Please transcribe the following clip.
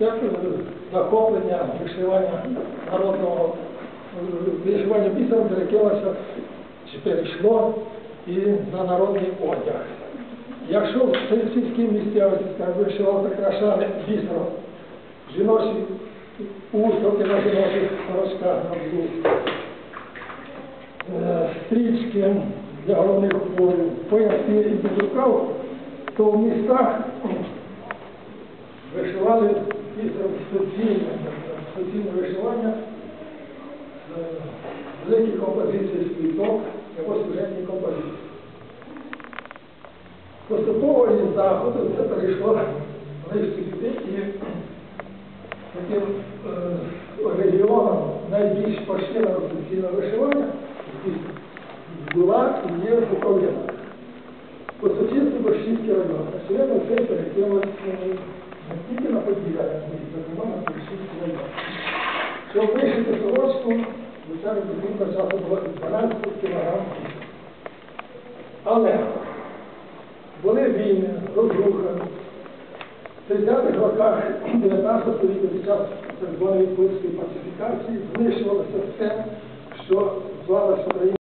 Це е, захоплення вишивання народного е, вишивання бісером перекинулося чи перейшло і на народний одяг. Якщо в сільській місцевості вишивали прикрашали бісером жіночі устілки на жіночих сорочках на взу, е, стрічки для головних уборів, пояси і безрукав, то в містах суцільне, суцільне вишивання, е, великі композиції світок або сюжетні композиції. Поступово із заходу це перейшло ближче сюди і таким е, регіоном найбільш поширена суцільне вишивання була і є Буковина. По сусідству Борщівський район. Очевидно, це перекинулося не тільки на поділля, а й, зокрема на Борщівський район. Щоб вишити сорочку, звичайно, потрібно часу було 12 кілограм. Але були війни, розруха. В 30-х роках 19 століття під час так званої польської пацифікації знищувалося все, що звалося Україна.